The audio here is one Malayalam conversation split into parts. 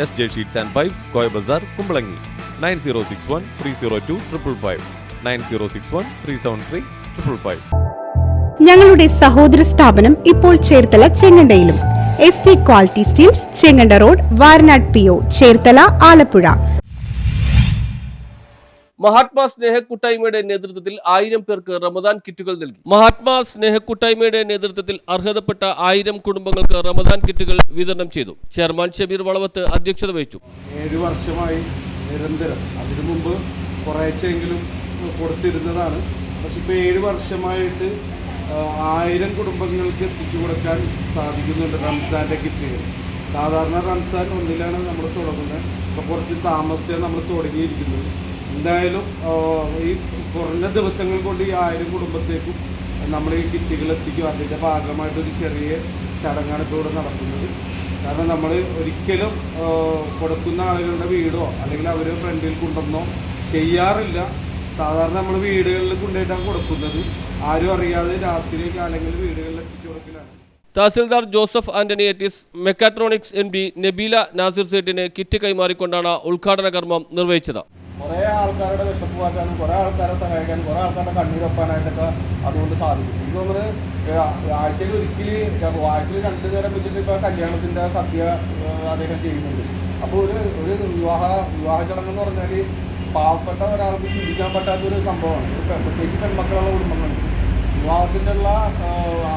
S J sheets and pipes Koya Bazar Kumbalangi nine zero six one three zero two triple five nine zero six one three seven three triple five ഞങ്ങളുടെ സഹോദര സ്ഥാപനം ഇപ്പോൾ Cherthala ചെങ്ങണ്ടയിലും. S T quality steels Chenganda road Varanad P O Cherthala Alappuzha. Mahatma സ്നേഹക്കൂട്ടായ്മയുടെ നേതൃത്വത്തിൽ ആയിരം പേർക്ക് റമദാൻ കിറ്റുകൾ നൽകി. മഹാത്മാ സ്നേഹക്കൂട്ടായ്മയുടെ നേതൃത്വത്തിൽ അർഹതപ്പെട്ട ആയിരം കുടുംബങ്ങൾക്ക് റമദാൻ കിറ്റുകൾ വിതരണം ചെയ്തു. ചെയർമാൻ ഷബീർ വളവത്ത് അധ്യക്ഷത വഹിച്ചു. ഏഴ് വർഷമായി നിരന്തരം അതിനു മുമ്പ് കുറേച്ചെങ്കിലും കൊടുത്തിരുന്നതാണ്. പക്ഷെ ഇപ്പോൾ ഏഴ് വർഷമായിട്ട് ആയിരം കുടുംബങ്ങൾക്ക് എത്തിച്ചു കൊടുക്കാൻ സാധിക്കുന്നുണ്ട് റംസാന്റെ കിറ്റുകൾ സാധാരണ റംസാൻ ഒന്നിലാണ് നമ്മൾ തുടങ്ങുന്നത്. ഇപ്പോൾ കുറച്ച് താമസിച്ചാണ് നമ്മൾ തുടങ്ങിയിരിക്കുന്നത്. എന്തായാലും ഈ കുറഞ്ഞ ദിവസങ്ങൾ കൊണ്ട് ഈ ആയിരം കുടുംബത്തേക്കും നമ്മൾ ഈ കിറ്റുകൾ എത്തിക്കും അതിന്റെ ഭാഗമായിട്ടൊരു ചെറിയ ചടങ്ങാണ് ഇപ്പോൾ ഇവിടെ നടക്കുന്നത്. കാരണം നമ്മൾ ഒരിക്കലും കൊടുക്കുന്ന ആളുകളുടെ വീടോ അല്ലെങ്കിൽ അവർ ഫ്രണ്ടിൽ കൊണ്ടുവന്നോ ചെയ്യാറില്ല. സാധാരണ നമ്മൾ വീടുകളിൽ കൊണ്ടുപോയിട്ടാണ് കൊടുക്കുന്നത്. ആരും അറിയാതെ രാത്രി കാലങ്ങളിൽ വീടുകളിൽ എത്തിച്ചു കൊടുക്കലാണ്. Tahsildar Joseph Antony Ettis mechatronics M D Nabeela Nasir സേട്ടിന് kit കൈമാറിക്കൊണ്ടാണ് ഉദ്ഘാടന കർമ്മം നിർവഹിച്ചത്. കുറേ ആൾക്കാരുടെ വിശപ്പ് മാറ്റാനും കുറേ ആൾക്കാരെ സഹായിക്കാനും കുറേ ആൾക്കാരുടെ കണ്ണീരൊപ്പാനായിട്ടൊക്കെ അതുകൊണ്ട് സാധിക്കും. എനിക്ക് തോന്നുന്നത് ആഴ്ചയിൽ ഒരിക്കലും ആഴ്ചയിൽ രണ്ടു നേരം വെച്ചിട്ട് ഇപ്പോൾ കല്യാണത്തിന്റെ സദ്യ അദ്ദേഹം ചെയ്യുന്നുണ്ട്. അപ്പോൾ ഒരു ഒരു വിവാഹ വിവാഹ ചടങ്ങ് എന്ന് പറഞ്ഞാൽ പാവപ്പെട്ട ഒരാൾക്ക് ചിന്തിക്കാൻ പറ്റാത്ത ഒരു സംഭവമാണ് പ്രത്യേകിച്ച് പെൺമക്കളുള്ള കുടുംബങ്ങൾ വിവാഹത്തിന്റെ ഉള്ള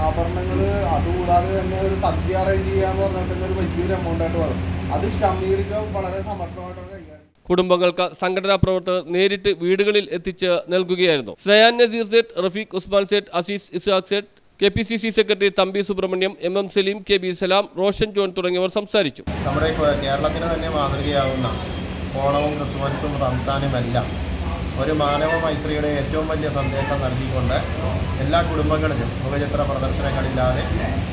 ആഭരണങ്ങൾ അതുകൂടാതെ തന്നെ ഒരു സദ്യ അറേഞ്ച് ചെയ്യുക എന്ന് പറഞ്ഞാൽ തന്നെ ഒരു വലിയൊരു എമൗണ്ട് ആയിട്ട് വരും. അത് ഷമീർക്ക് വളരെ സമർത്ഥമായിട്ടാണ് കുടുംബങ്ങൾക്ക് സംഘടനാ പ്രവർത്തകർ നേരിട്ട് വീടുകളിൽ എത്തിച്ച് നൽകുകയായിരുന്നു. Sayan Naseer Sait Rafeeq Usman Sait Azeez Isaq Sait K P C C secretary Thampi Subramaniam M M Saleem K B Salam Roshan John തുടങ്ങിയവർ സംസാരിച്ചു. നമ്മുടെ കേരളത്തിന് തന്നെ മാതൃകയാവുന്ന ഓണവും ക്രിസ്മസും റംസാനുമെല്ലാം ഒരു മാനവ മൈത്രിയുടെ ഏറ്റവും വലിയ സന്ദേശം നൽകിക്കൊണ്ട് എല്ലാ കുടുംബങ്ങളിലും മുഖചിത്ര പ്രദർശനങ്ങളില്ലാതെ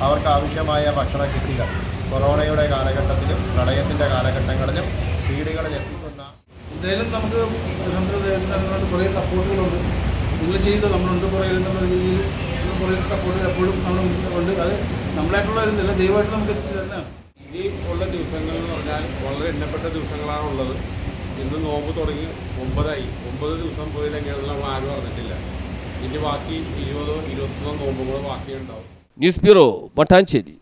അവർക്ക് ആവശ്യമായ ഭക്ഷണ കിറ്റുകൾ കൊറോണയുടെ കാലഘട്ടത്തിലും പ്രളയത്തിന്റെ കാലഘട്ടങ്ങളിലും വീടുകളിൽ എന്തായാലും നമുക്ക് നമുക്ക് കുറേ സപ്പോർട്ടുകളുണ്ട്. നിങ്ങൾ ചെയ്ത് നമ്മളുണ്ട് കുറേ എന്നുള്ള രീതിയിൽ കുറേ സപ്പോർട്ട് എപ്പോഴും നമ്മൾ ഉണ്ട് അത് നമ്മളായിട്ടുള്ള ഒരു നില ദൈവമായിട്ട് നമുക്ക് എത്തിച്ചു തന്നെയാണ് ഇനി ഉള്ള ദിവസങ്ങൾ എന്ന് പറഞ്ഞാൽ വളരെ എണ്ണപ്പെട്ട ദിവസങ്ങളാണ് ഉള്ളത്. ഇന്ന് നോമ്പ് തുടങ്ങി ഒമ്പതായി. ഒമ്പത് ദിവസം പോയില്ലെങ്കിൽ നമ്മൾ ആരും അറിഞ്ഞിട്ടില്ല. ഇനി ബാക്കി ഇരുപതോ ഇരുപത്തൊന്നോ നോമ്പുകളോ ബാക്കിയുണ്ടാവും. News bureau Mattancherry